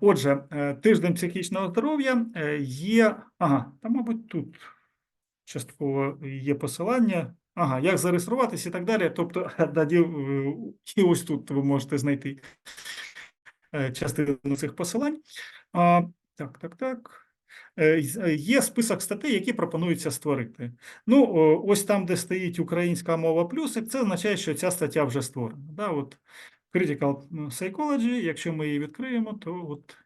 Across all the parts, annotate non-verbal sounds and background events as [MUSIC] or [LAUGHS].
Отже, е, тиждень психічного здоров'я е, є. Ага, там, мабуть, тут частково є посилання. Ага, як зареєструватись і так далі. Тобто, е, і ось тут ви можете знайти частину цих посилань. А, так, так, так. Є список статей, які пропонується створити. Ну, ось там, де стоїть українська мова плюсик, це означає, що ця стаття вже створена. Да, от Critical Psychology, якщо ми її відкриємо, то от,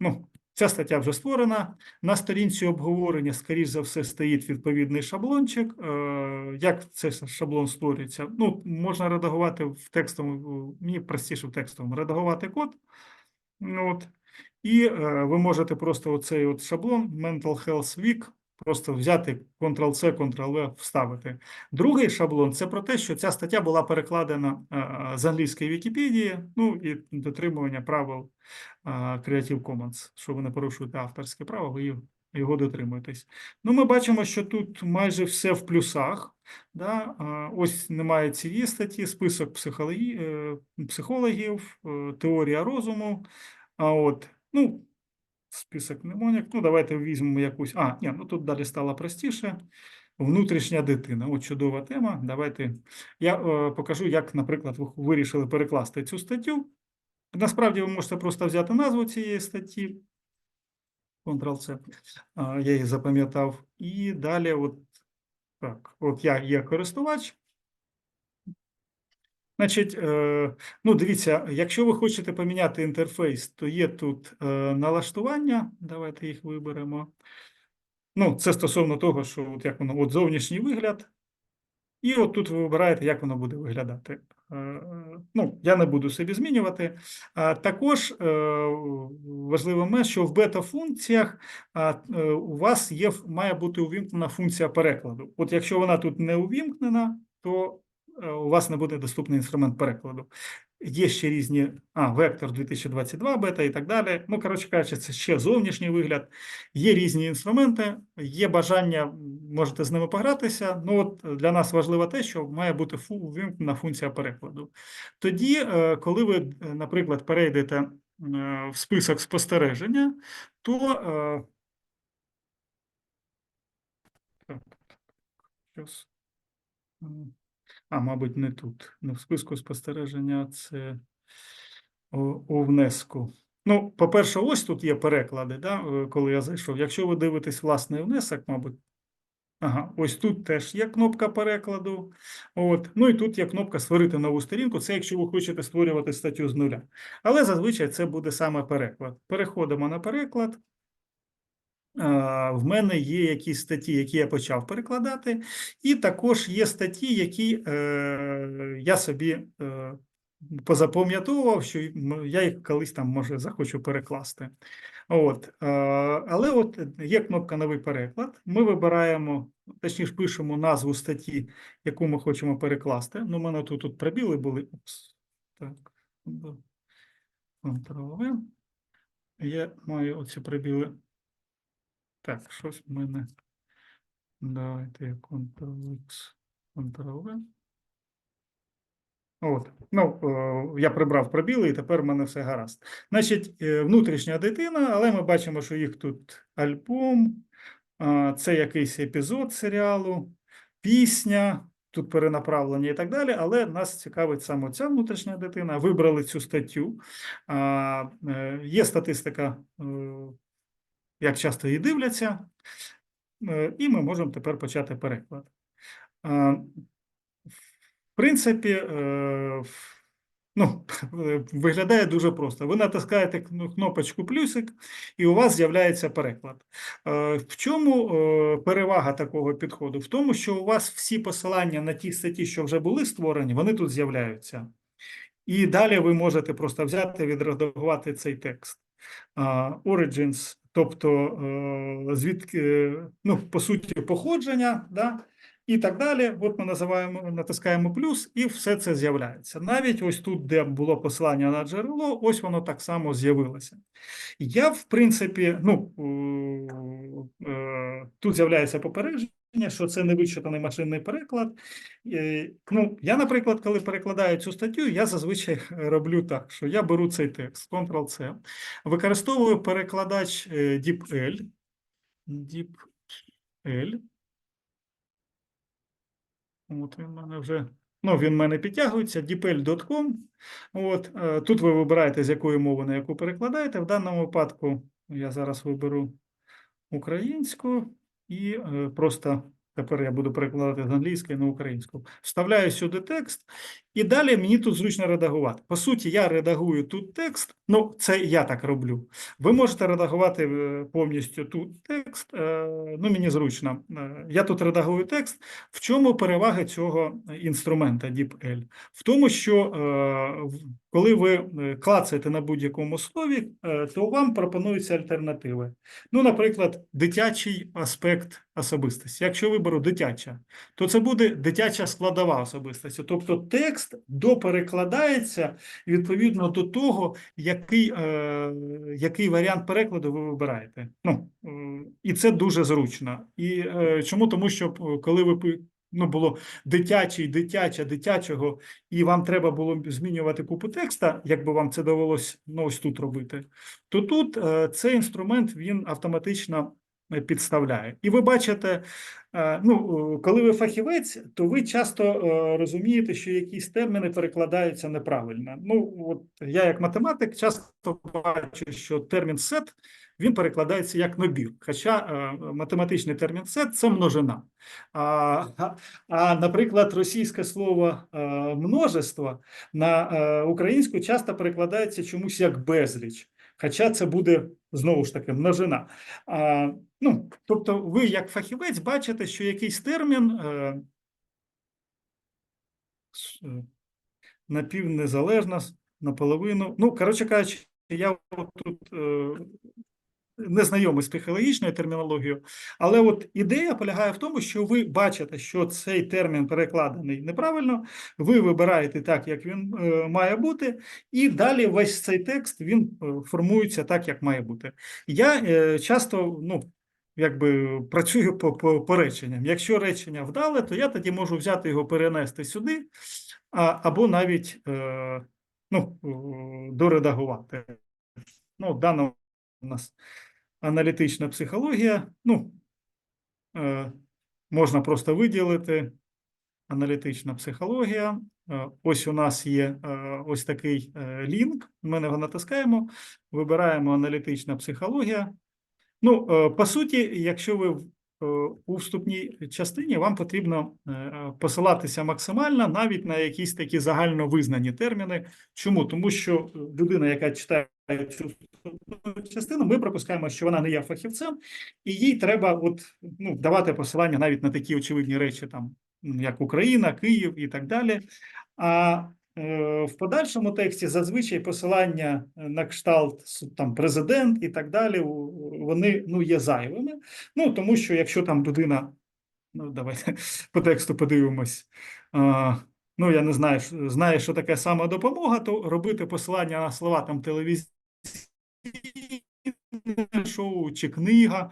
ну, ця стаття вже створена. На сторінці обговорення, скоріш за все, стоїть відповідний шаблончик. Е, Як цей шаблон створюється? Ну, можна редагувати в текстовому, мені простіше в текстовому, редагувати код. Ну, От. І е, ви можете просто оцей от шаблон Mental Health Week просто взяти Ctrl-C, Ctrl-V, вставити. Другий шаблон це про те, що ця стаття була перекладена е, з англійської Вікіпедії, ну і дотримування правил е, Creative Commons, що ви не порушуєте авторське право, ви його- дотримуєтесь. Ну, ми бачимо, що тут майже все в плюсах. Да? е, Ось немає цієї статті, список психологі... е, психологів, е, теорія розуму. А от, ну, список мнемонік. Ну, давайте візьмемо якусь. А, ні, ну тут далі стало простіше. Внутрішня дитина. От чудова тема. Давайте я е, покажу, як, наприклад, ви вирішили перекласти цю статтю. Насправді ви можете просто взяти назву цієї статті. Ctrl-C. А, Я її запам'ятав. І далі, от так, от я є користувач. Значить, е, ну дивіться, якщо ви хочете поміняти інтерфейс, то є тут е, налаштування. Давайте їх виберемо. Ну, це стосовно того, що от як воно, от зовнішній вигляд. І от тут ви вибираєте, як воно буде виглядати. Е, Ну, я не буду собі змінювати. Також важливо момент, що в бета-функціях у вас є, має бути увімкнена функція перекладу. От якщо вона тут не увімкнена, то у вас не буде доступний інструмент перекладу. Є ще різні, а, вектор 2022 бета і так далі. Ну, коротше кажучи, це ще зовнішній вигляд. Є різні інструменти, є бажання, можете з ними погратися. Ну, от для нас важливо те, що має бути увімкнена функція перекладу. Тоді, е, коли ви, е, наприклад, перейдете е, в список спостереження, то е, так, А, мабуть, не тут. Не в списку спостереження, це у внеску. Ну, по-перше, ось тут є переклади, да, е, коли я зайшов. Якщо ви дивитесь власний внесок, мабуть. Ага, ось тут теж є кнопка перекладу. От. Ну і тут є кнопка Створити нову сторінку. Це якщо ви хочете створювати статтю з нуля. Але зазвичай це буде саме переклад. Переходимо на переклад. В мене є якісь статті, які я почав перекладати, і також є статті, які е, я собі е, позапам'ятовував, що я їх колись там може захочу перекласти. От, е, але от є кнопка Новий переклад. Ми вибираємо, точніше, пишемо назву статті, яку ми хочемо перекласти. Ну, у мене тут, тут пробіли були. Упс. Так. Ctrl-V. Я маю оці пробіли. Так, щось в мене. Давайте я Ctrl-X, Ctrl-V. От, ну, е, я прибрав пробіли, і тепер в мене все гаразд. Значить, е, внутрішня дитина, але ми бачимо, що їх тут альбом, це якийсь епізод серіалу, пісня, тут перенаправлення і так далі. Але нас цікавить саме ця внутрішня дитина. Вибрали цю статтю. Е, Є статистика, як часто її дивляться, е, і ми можемо тепер почати переклад. В принципі, е, ну, [LAUGHS] виглядає дуже просто. Ви натискаєте кнопочку плюсик, і у вас з'являється переклад. Е, В чому е, перевага такого підходу? В тому, що у вас всі посилання на ті статті, що вже були створені, вони тут з'являються. І далі ви можете просто взяти, відредагувати цей текст. Origins, тобто е, звідки, ну, по суті, походження, да? І так далі. От ми називаємо, натискаємо плюс, і все це з'являється. Навіть ось тут, де було посилання на джерело, ось воно так само з'явилося. Я, в принципі, ну е, е, тут з'являється попередження, що це не вичитаний машинний переклад. Е, Ну, я, наприклад, коли перекладаю цю статтю, я зазвичай [LAUGHS] роблю так, що я беру цей текст, Ctrl-C, використовую перекладач е, DeepL, DeepL. От він в мене вже. Ну, він в мене підтягується, dpl.com. От, е, тут ви вибираєте, з якої мови на яку перекладаєте. В даному випадку я зараз виберу українську і е, просто тепер я буду перекладати з англійської на українську. Вставляю сюди текст, і далі мені тут зручно редагувати. По суті, я редагую тут текст. Ну, це я так роблю. Ви можете редагувати е, повністю тут текст. е, Ну, мені зручно. Е, Я тут редагую текст. В чому перевага цього інструмента DeepL? В тому, що коли ви клацаєте на будь-якому слові, то вам пропонуються альтернативи. Ну, наприклад, дитячий аспект особистості. Якщо виберу дитяча, то це буде дитяча складова особистості. Тобто текст доперекладається відповідно до того, який, е, який варіант перекладу ви вибираєте. Ну, е, і це дуже зручно. І е, чому? Тому що е, коли ви ну, було дитячий, дитяча, дитячого, і вам треба було змінювати купу текста, якби вам це довелось ну, ось тут робити, то тут е, цей інструмент він автоматично підставляє. І ви бачите, е, ну, е, коли ви фахівець, то ви часто е, розумієте, що якісь терміни перекладаються неправильно. Ну, от я як математик часто бачу, що термін сет він перекладається як набір. Хоча математичний термін сет це множина. А, [LAUGHS] а, наприклад, російське слово множество на українську часто перекладається чомусь як безліч. Хоча це буде знову ж таки множина. А, ну, тобто, ви, як фахівець, бачите, що якийсь термін е, е, напівнезалежна, наполовину. Ну, коротше кажучи, я тут е, не знайомий з психологічною термінологією, але от ідея полягає в тому, що ви бачите, що цей термін перекладений неправильно, ви вибираєте так, як він е, має бути, і далі весь цей текст він е, формується так, як має бути. Я е, часто, ну. Якби працюю по, по, по реченням. Якщо речення вдале, то я тоді можу взяти його, перенести сюди, а, або навіть е, ну, доредагувати. Ну, в даному у нас аналітична психологія. Ну, е, можна просто виділити аналітична психологія. Е, Ось у нас є е, ось такий лінк. Ми його натискаємо, вибираємо аналітична психологія. Ну, по суті, якщо ви у вступній частині, вам потрібно е, е, посилатися максимально навіть на якісь такі загально визнані терміни. Чому? Тому що е, людина, яка читає цю вступну частину, ми припускаємо, що вона не є фахівцем, і їй треба от, ну, давати посилання навіть на такі очевидні речі, там, як Україна, Київ і так далі. А е, в подальшому тексті зазвичай посилання е, на кшталт там президент і так далі, вони ну, є зайвими. Ну, тому що якщо там людина, ну давайте [LAUGHS] по тексту подивимось. Ну, я не знаю, знає, що таке самодопомога, то робити посилання на слова там телевізійне шоу чи книга.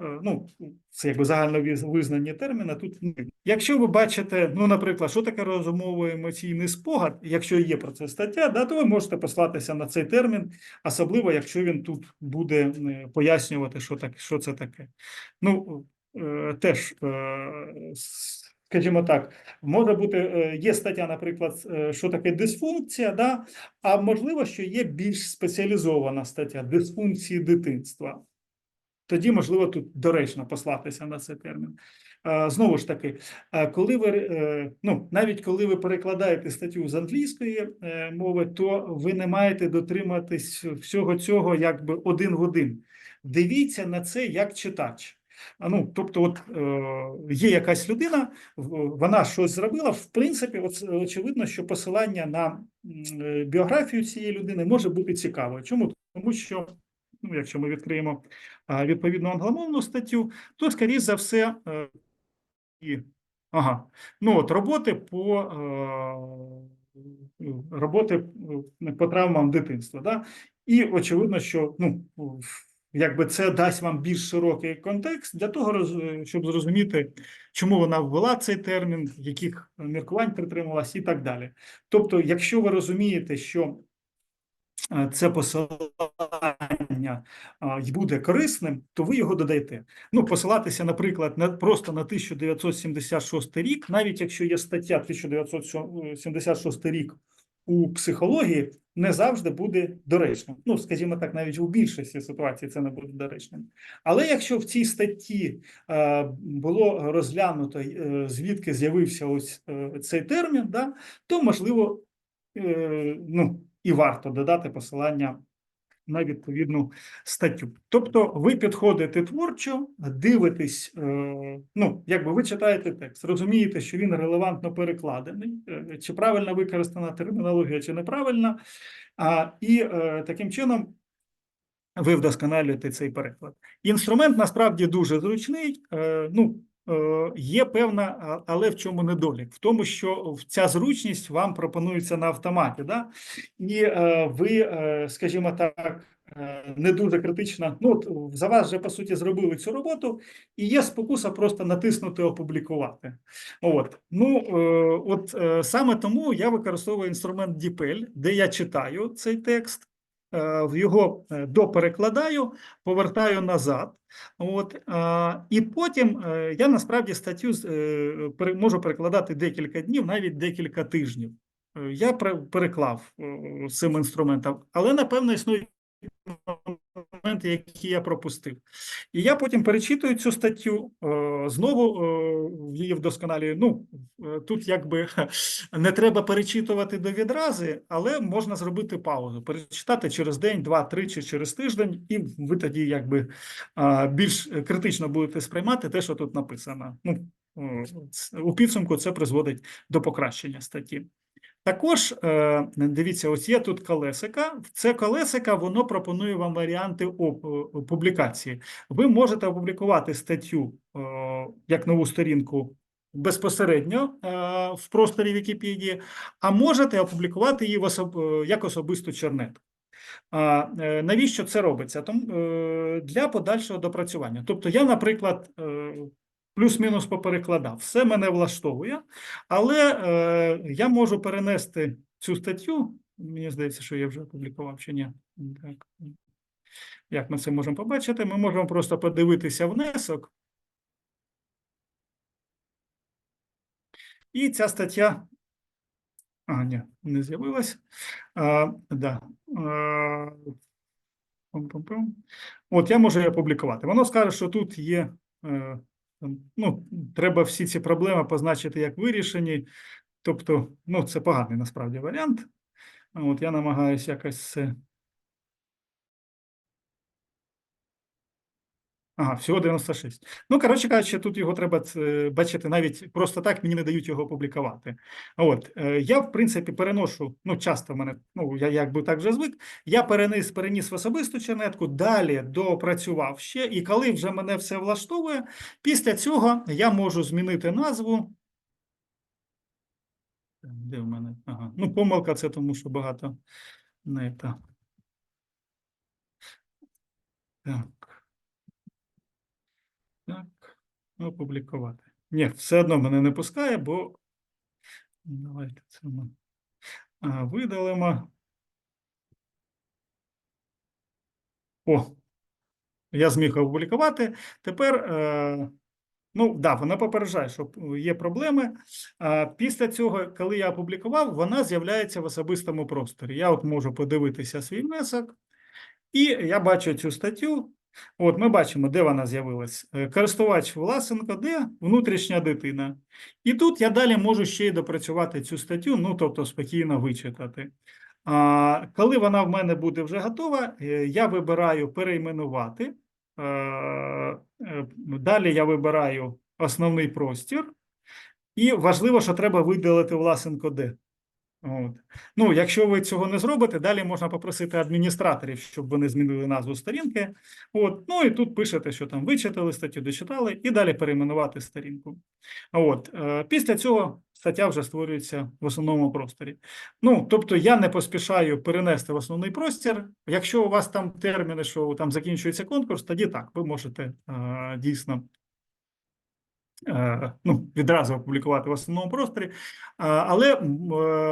Е, Ну, це якби загальновизнані терміни. Тут якщо ви бачите, ну, наприклад, що таке розумово-емоційний спогад, якщо є про це стаття, да, то ви можете послатися на цей термін, особливо якщо він тут буде е, пояснювати, що так, що це таке. Ну, е, теж, скажімо так, може бути, є стаття, наприклад, що таке дисфункція, да, а можливо, що є більш спеціалізована стаття дисфункції дитинства. Тоді, можливо, тут доречно послатися на цей термін. Знову ж таки, коли ви е, ну навіть коли ви перекладаєте статтю з англійської е, мови, то ви не маєте дотриматись всього цього якби один в один. Дивіться на це як читач. Ну, тобто, от е, є якась людина, вона щось зробила. В принципі, от, очевидно, що посилання на е, біографію цієї людини може бути цікавою. Чому? Тому що, ну, якщо ми відкриємо відповідну англомовну статтю, то, скоріш за все, е, і Ага. Ну от роботи по е, роботи е, по травмам дитинства. Да? І очевидно, що ну, якби це дасть вам більш широкий контекст для того, щоб зрозуміти, чому вона ввела цей термін, яких міркувань притрималась і так далі. Тобто, якщо ви розумієте, що це посилання й буде корисним, то ви його додаєте. Ну, посилатися, наприклад, на просто на 1976 рік, навіть якщо є стаття 1976 рік у психології, не завжди буде доречним. Ну, скажімо так, навіть у більшості ситуацій це не буде доречним. Але якщо в цій статті е, було розглянуто, е, звідки з'явився ось е, цей термін, да, то можливо, е, ну і варто додати посилання на відповідну статтю. Тобто, ви підходите творчо, дивитесь, е, ну якби ви читаєте текст, розумієте, що він релевантно перекладений, е, чи правильно використана термінологія, чи неправильна, і е, таким чином. Ви вдосконалюєте цей переклад. Інструмент насправді дуже зручний. Ну, є певна, але в чому недолік? В тому, що ця зручність вам пропонується на автоматі, да? і е, ви, е, скажімо так, е, не дуже критично. Ну, от за вас вже по суті зробили цю роботу, і є спокуса просто натиснути опублікувати. От ну е, от е, саме тому я використовую інструмент DeepL, де я читаю цей текст. Е, в Його е, доперекладаю, повертаю назад. От, і потім е, я насправді статтю можу перекладати декілька днів, навіть декілька тижнів. Я переклав цим інструментом, але напевно існують моменти, які я пропустив. І я потім перечитую цю статтю, е, знову е, її вдосконалюю. Ну, е, тут якби [LAUGHS] не треба перечитувати до відрази, але можна зробити паузу, перечитати через день, два, три чи через тиждень, і ви тоді якби більш критично будете сприймати те, що тут написано. Ну, у підсумку це призводить до покращення статті. Також е, дивіться, ось є тут колесика. Це колесика, воно пропонує вам варіанти е, публікації. Ви можете опублікувати статтю е, як нову сторінку безпосередньо в просторі Вікіпедії, а можете опублікувати її як особисту чернетку. Навіщо це робиться? Для подальшого допрацювання. Тобто, я, наприклад, плюс-мінус поперекладав, все мене влаштовує, але е, я можу перенести цю статтю. Мені здається, що я вже опублікував чи ні. Так. Як ми це можемо побачити? Ми можемо просто подивитися внесок. І ця стаття. А, ні, не з'явилась. Да. А. От я можу її опублікувати. Воно скаже, що тут є. Ну, треба всі ці проблеми позначити як вирішені. Тобто, ну, це поганий насправді варіант. От я намагаюся якось це. Ага, всього 96. Ну, коротше кажучи, тут його треба е, бачити навіть просто так мені не дають його опублікувати. От е, я, в принципі, переношу, ну, часто в мене, ну, я якби так вже звик, я переніс, переніс в особисту чернетку, далі допрацював ще, і коли вже мене все влаштовує, після цього я можу змінити назву. Де в мене? Ага. Ну, помилка це тому, що багато не та. Так. Так, опублікувати. Ні, все одно мене не пускає, бо давайте це ми видалимо. О, я зміг опублікувати. Тепер, е, ну, да, вона попереджає, що є проблеми. А після цього, коли я опублікував, вона з'являється в особистому просторі. Я от можу подивитися свій внесок, і я бачу цю статтю. От ми бачимо, де вона з'явилась. Е, Користувач Власенко, де внутрішня дитина. І тут я далі можу ще й допрацювати цю статтю, ну тобто спокійно вичитати. А коли вона в мене буде вже готова, е, я вибираю перейменувати. Е, Далі я вибираю основний простір. І важливо, що треба видалити Власенко де. От. Ну, якщо ви цього не зробите, далі можна попросити адміністраторів, щоб вони змінили назву сторінки. От. Ну і тут пишете, що там вичитали статтю, дочитали, і далі перейменувати сторінку. От. е, Після цього стаття вже створюється в основному просторі. Ну, тобто я не поспішаю перенести в основний простір. Якщо у вас там терміни, що там закінчується конкурс, тоді так, ви можете е, дійсно ну, відразу опублікувати в основному просторі. Але е,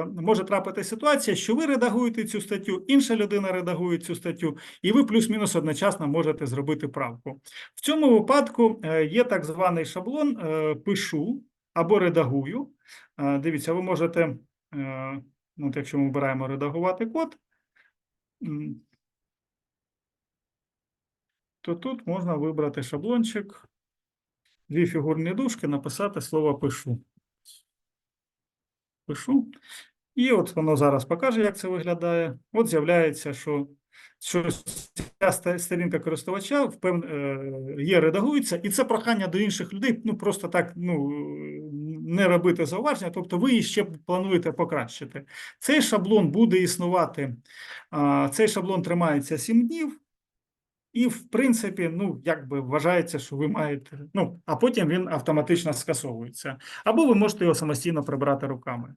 може трапити ситуація, що ви редагуєте цю статтю, інша людина редагує цю статтю, і ви плюс-мінус одночасно можете зробити правку. В цьому випадку е, є так званий шаблон е, пишу або редагую. Е, Дивіться, ви можете, е, ну, от якщо ми обираємо редагувати код, то тут можна вибрати шаблончик, дві фігурні дужки, написати слово пишу. Пишу. І от воно зараз покаже, як це виглядає. От з'являється, що, що ця сторінка користувача впев... е, є, редагується, і це прохання до інших людей. Ну просто так ну, не робити зауваження. Тобто, ви її ще плануєте покращити. Цей шаблон буде існувати. Цей шаблон тримається 7 днів. І, в принципі, ну, якби вважається, що ви маєте. Ну, а потім він автоматично скасовується. Або ви можете його самостійно прибрати руками.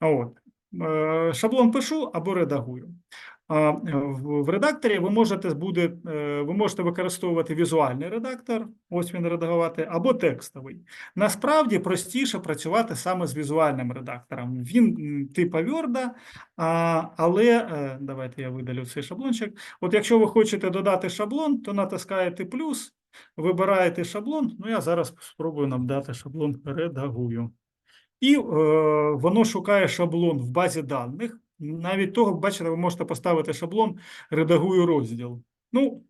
От. Е, Шаблон пишу або редагую. В в редакторі ви можете буде, е, ви можете використовувати візуальний редактор, ось він редагувати, або текстовий. Насправді простіше працювати саме з візуальним редактором. Він типа Word, але е, давайте я видалю цей шаблончик. От якщо ви хочете додати шаблон, то натискаєте плюс, вибираєте шаблон. Ну, я зараз спробую нам дати шаблон редагую. І е, воно шукає шаблон в базі даних. Навіть того, бачите, ви можете поставити шаблон редагую розділ. Ну,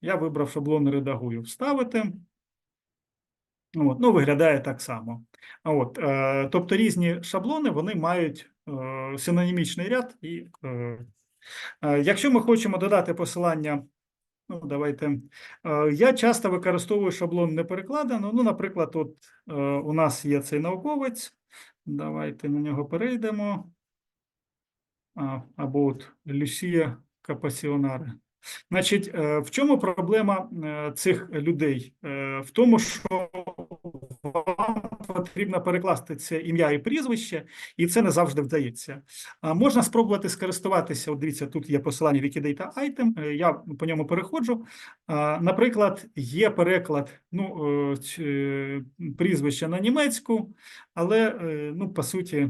я вибрав шаблон редагую. Вставити. От, ну, виглядає так само. От, е, тобто різні шаблони вони мають е, синонімічний ряд. І, е, е, якщо ми хочемо додати посилання, ну, давайте. Е, я часто використовую шаблон не перекладено. Ну, наприклад, от е, у нас є цей науковець. Давайте на нього перейдемо. Або от Люсія Капасіонаре. Значить, е, в чому проблема е, цих людей? Е, В тому, що вам потрібно перекласти це ім'я і прізвище, і це не завжди вдається. Можна спробувати скористуватися. От дивіться, тут є посилання Wikidata Item, я по ньому переходжу. Наприклад, є переклад ну, прізвища на німецьку, але ну, по суті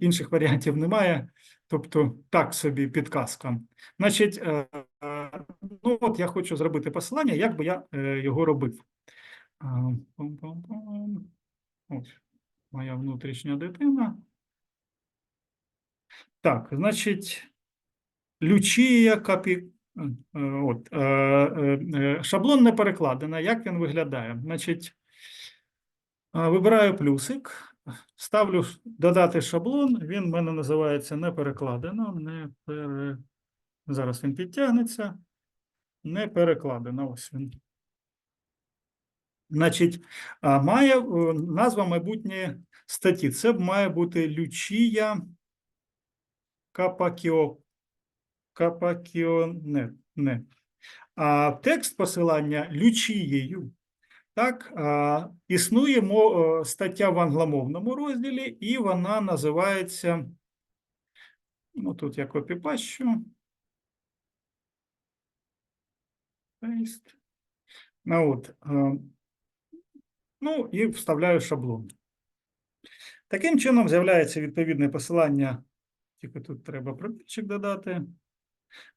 інших варіантів немає. Тобто так собі підказка. Значить, е, е, ну от я хочу зробити посилання, як би я е, його робив. Ось моя внутрішня дитина. Так, значить, Лючія капі. От, шаблон не перекладено. Як він виглядає? Значить, Вибираю плюсик, ставлю додати шаблон. Він в мене називається не перекладено, не пере... Зараз він підтягнеться. Не перекладено. Ось він. Значить, має е, назва майбутньої статті. Це має бути Лючія Капакіо. Капакіоне. Не. А текст посилання Лючією. Так, існує е, стаття в англомовному розділі, і вона називається. Ну, тут я копіпащу. Paste. Ну, от, е, ну і вставляю шаблон. Таким чином з'являється відповідне посилання, тільки тут треба пробільчик додати.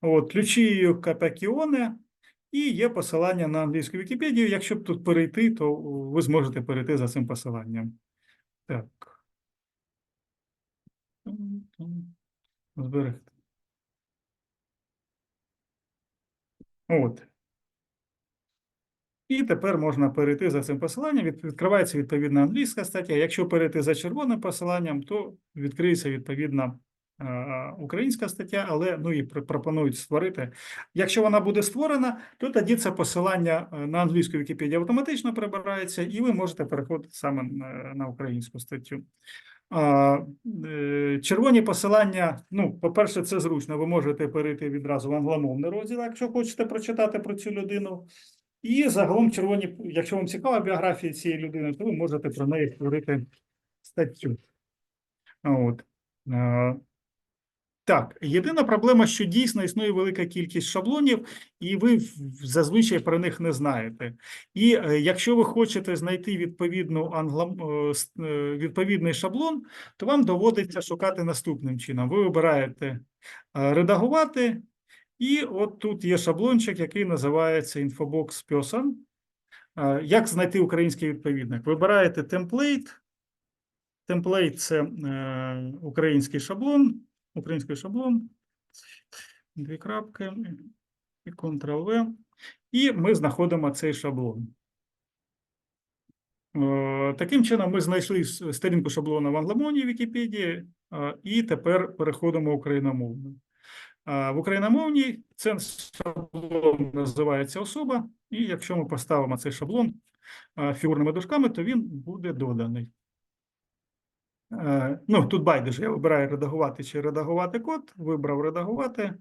От, ключі Капакіоне, і є посилання на англійську Вікіпедію. Якщо б тут перейти, то ви зможете перейти за цим посиланням. Так. Зберегти. От. І тепер можна перейти за цим посиланням. Відкривається відповідна англійська стаття. Якщо перейти за червоним посиланням, то відкриється відповідна українська стаття, але ну і пропонують створити. Якщо вона буде створена, то тоді це посилання е, на англійську Вікіпедію автоматично прибирається, і ви можете переходити саме на, на українську статтю. Е, Червоні посилання, ну, по-перше, це зручно. Ви можете перейти відразу в англомовний розділ, якщо хочете прочитати про цю людину. І загалом червоні, якщо вам цікава біографія цієї людини, то ви можете про неї створити статтю. От. Так, єдина проблема, що дійсно існує велика кількість шаблонів, і ви зазвичай про них не знаєте. І е, якщо ви хочете знайти відповідну англо... е, е, відповідний шаблон, то вам доводиться шукати наступним чином. Ви вибираєте е, редагувати, і от тут є шаблончик, який називається Infobox Person. Як знайти український відповідник? Вибираєте темплейт. Темплейт це український шаблон. Український шаблон. Дві крапки. І Ctrl-V. І ми знаходимо цей шаблон. Е, Таким чином, ми знайшли сторінку шаблона в англомовній Вікіпедії, е, і тепер переходимо в україномовну. В україномовній цей шаблон називається особа, і якщо ми поставимо цей шаблон е, фігурними дужками, то він буде доданий. Е, Ну, тут байдуже, я вибираю редагувати чи редагувати код, вибрав редагувати,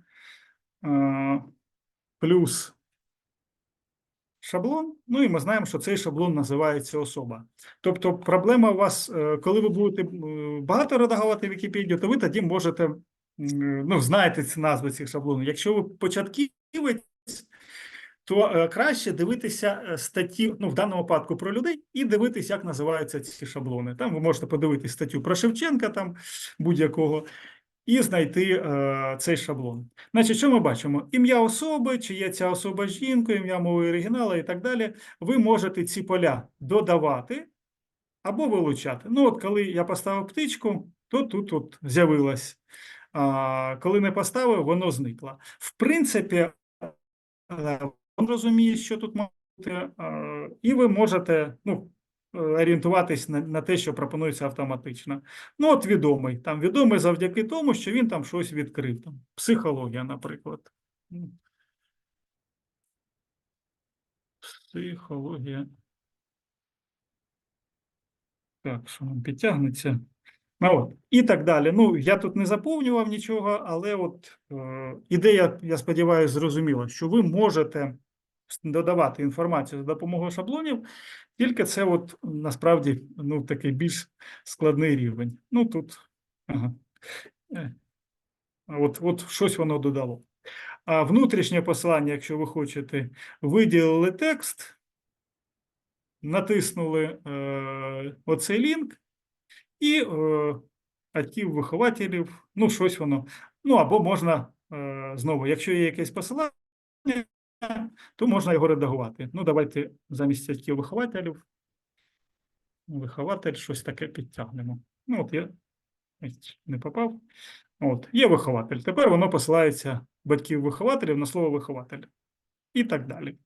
е, плюс шаблон. Ну і ми знаємо, що цей шаблон називається особа. Тобто, проблема у вас, е, коли ви будете багато редагувати Вікіпедію, то ви тоді можете, ну, знаєте ці назви цих шаблонів. Якщо ви початківець, то е, краще дивитися е, статті, ну, в даному випадку про людей, і дивитися, як називаються ці шаблони. Там ви можете подивитися статтю про Шевченка, там будь-якого, і знайти е, цей шаблон. Значить, що ми бачимо? Ім'я особи, чи є ця особа жінкою, ім'я мови оригіналу і так далі. Ви можете ці поля додавати або вилучати. Ну, от коли я поставив птичку, то тут от з'явилось. А коли не поставив, воно зникло. В принципі, е, розуміє, що тут має бути, е, і ви можете ну, е, орієнтуватись на, на те, що пропонується автоматично. Ну, от відомий. Там відомий завдяки тому, що він там щось відкрив. Там, психологія, наприклад. Психологія. Так, що вам підтягнеться. Ну, от. І так далі. Ну, я тут не заповнював нічого, але от е, ідея, я сподіваюся, зрозуміла, що ви можете додавати інформацію за допомогою шаблонів, тільки це от насправді ну, такий більш складний рівень. Ну, тут ага. Е, от, от щось воно додало. А внутрішнє послання, якщо ви хочете, виділили текст, натиснули е, оцей лінк, і е, актив вихователів, ну, щось воно. Ну, або можна е, знову, якщо є якесь посилання, то можна його редагувати. Ну, давайте замість актив вихователів. Вихователь, щось таке підтягнемо. Ну, от я не попав. От, є вихователь. Тепер воно посилається батьків вихователів на слово вихователь. І так далі.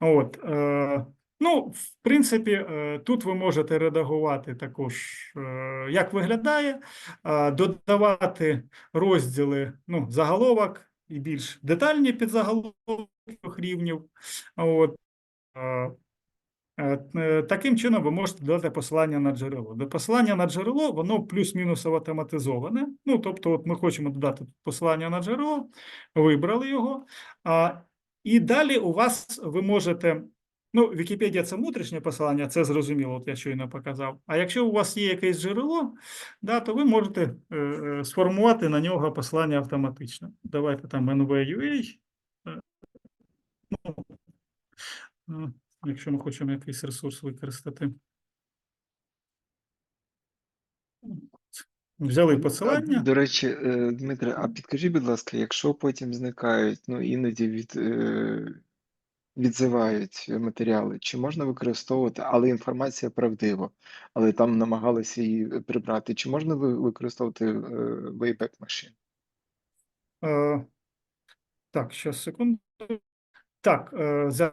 От, е, ну, в принципі, е, тут ви можете редагувати також, е, як виглядає, е, додавати розділи, ну, заголовок і більш детальні підзаголовок рівнів. От, е, Е, Таким чином ви можете додати посилання на джерело. До посилання на джерело, воно плюс-мінус автоматизоване. Ну, тобто, от ми хочемо додати посилання на джерело, вибрали його. А, і далі у вас ви можете. Ну, Вікіпедія це внутрішнє посилання, це зрозуміло, от я щойно показав. А якщо у вас є якесь джерело, да, то ви можете е, е, сформувати на нього посилання автоматично. Давайте там NV.UA. Е, ну, якщо ми хочемо якийсь ресурс використати. Взяли посилання. До речі, е, Дмитре, а підкажіть, будь ласка, якщо потім зникають, ну іноді від, е, відзивають матеріали, чи можна використовувати, але інформація правдива, але там намагалися її прибрати, чи можна використовувати е, Wayback Machine? Е, так, ще секунду. Так, е, за е,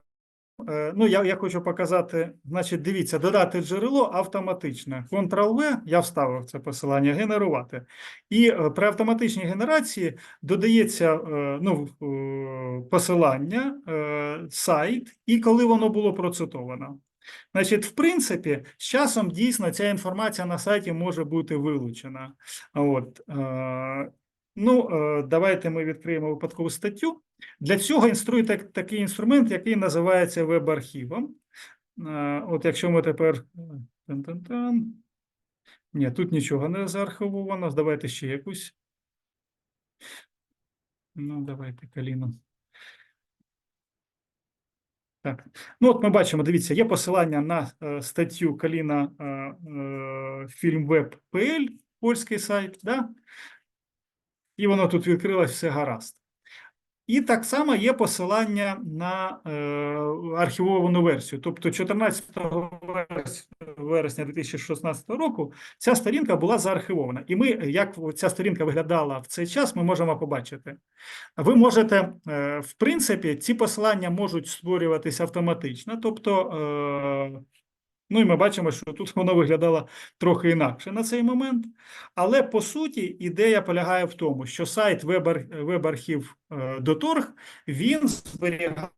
ну, я, я хочу показати, значить, дивіться, додати джерело автоматичне. Ctrl-V, я вставив це посилання, генерувати. І е, при автоматичній генерації додається е, ну, е, посилання, е, сайт, і коли воно було процитовано. Значить, в принципі, з часом дійсно ця інформація на сайті може бути вилучена. От, е, ну, е, давайте ми відкриємо випадкову статтю. Для цього інструє так, такий інструмент, який називається веб-архівом. Е, От якщо ми тепер. е, тан-тан-тан. Ні, тут нічого не заархивовано. Давайте ще якусь. Ну, давайте каліну. Так. Ну, от ми бачимо, дивіться, є посилання на е, статтю Каліна е, е, Filmweb.pl, польський сайт, да? і воно тут відкрилось все гаразд. І так само є посилання на е, архівовану версію. Тобто 14 верес- вересня 2016 року ця сторінка була заархивована. І ми, як ця сторінка виглядала в цей час, ми можемо побачити. Ви можете, е, в принципі, ці посилання можуть створюватися автоматично. Тобто, е, ну і ми бачимо, що тут [LAUGHS] воно виглядало трохи інакше на цей момент. Але по суті, ідея полягає в тому, що сайт веб-ар- веб-архів е, він зберігає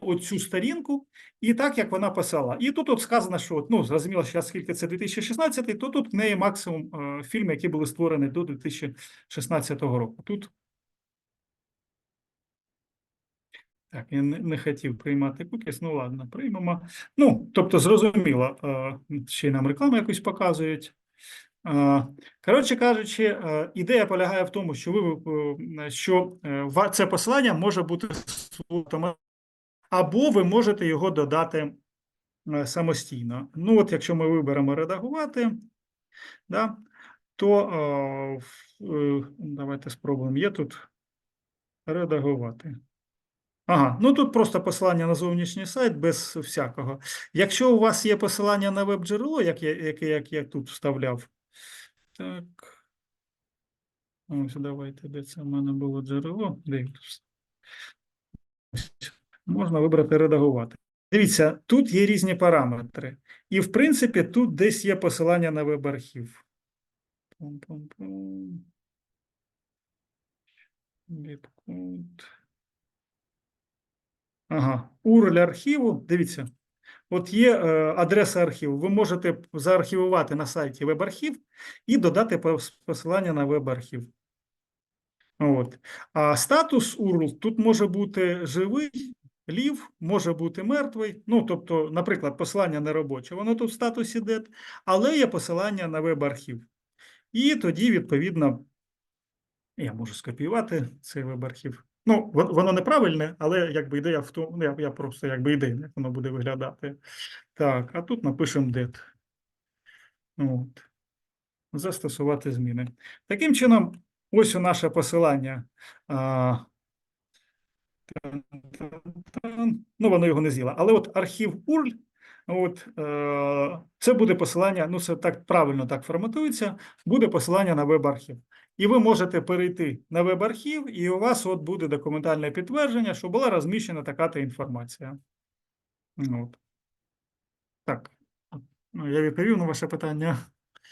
оцю сторінку і так, як вона писала. І тут от сказано, що ну, зрозуміло, що оскільки це 2016, то тут в неї максимум е, фільмів, які були створені до 2016 року. Тут Так, я не, хотів приймати кукіс, ну ладно, приймемо. Ну, тобто, зрозуміло, е, ще й нам рекламу якусь показують. Е, Коротше кажучи, е, ідея полягає в тому, що ви що це посилання може бути або ви можете його додати самостійно. Ну, от якщо ми виберемо редагувати, да, то давайте спробуємо. Є тут редагувати. Ага, ну тут просто посилання на зовнішній сайт без всякого. Якщо у вас є посилання на веб-джерело, як я, яке як я тут вставляв, так. Ось давайте, де це в мене було джерело. Дивлюсь. Ось. Можна вибрати редагувати. Дивіться, тут є різні параметри. І, в принципі, тут десь є посилання на веб-архів. Біткод. Ага, URL архіву. Дивіться, от є е, адреса архіву. Ви можете заархівувати на сайті веб-архів і додати посилання на веб-архів. От. А статус URL тут може бути живий, лів, може бути мертвий. Ну, тобто, наприклад, посилання не робоче, воно тут в статусі dead, але є посилання на веб-архів. І тоді, відповідно, я можу скопіювати цей веб-архів. Ну, воно неправильне, але якби ідея в тому, ну, я, я просто якби ідея, як воно буде виглядати. Так, а тут напишемо dead. От. Застосувати зміни. Таким чином, ось у наше посилання. А, ну, воно його не з'їло. Але от архів URL, от, е, це буде посилання, ну, це так правильно так форматується, буде посилання на веб-архів. І ви можете перейти на веб-архів, і у вас от буде документальне підтвердження, що була розміщена така-то інформація. От. Так. Ну, я відповів на ваше питання.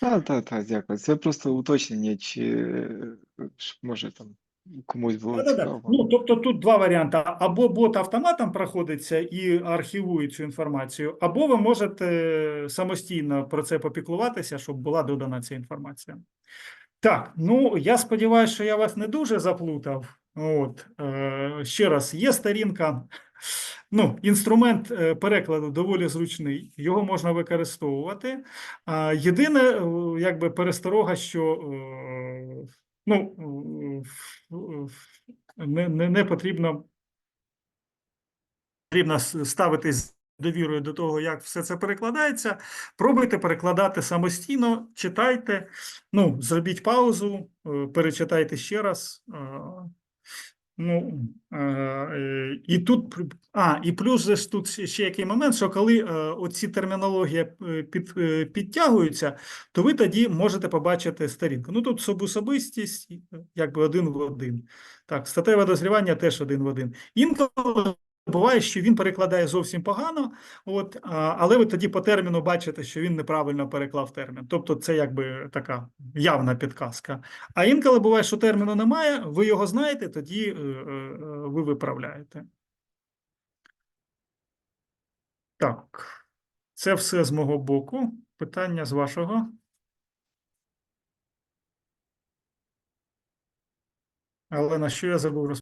Так, так, так, дякую. Це просто уточнення, чи е, може там комусь було Да-да-да. Ну, тобто тут два варіанти: або бот автоматом проходиться і архівує цю інформацію, або ви можете самостійно про це попіклуватися, щоб була додана ця інформація. Так, ну я сподіваюся, що я вас не дуже заплутав. От е, ще раз, є сторінка. Ну, інструмент е, перекладу доволі зручний, його можна використовувати. Єдине, е, якби пересторога, що е, ну, е, не, не, не потрібно, потрібно ставитись довірою до того, як все це перекладається. Пробуйте перекладати самостійно, читайте, ну, зробіть паузу, е, перечитайте ще раз. Ну, е, е, і тут, а, і плюс тут ще який момент, що коли е, оці термінології е, під, підтягуються, то ви тоді можете побачити сторінку. Ну, тут особистість, якби один в один. Так, статеве дозрівання теж один в один. Інколи буває, що він перекладає зовсім погано, от, але ви тоді по терміну бачите, що він неправильно переклав термін. Тобто це якби така явна підказка. А інколи буває, що терміну немає, ви його знаєте, тоді е, е, ви виправляєте. Так, це все з мого боку. Питання з вашого. Але на що я забув розповісти?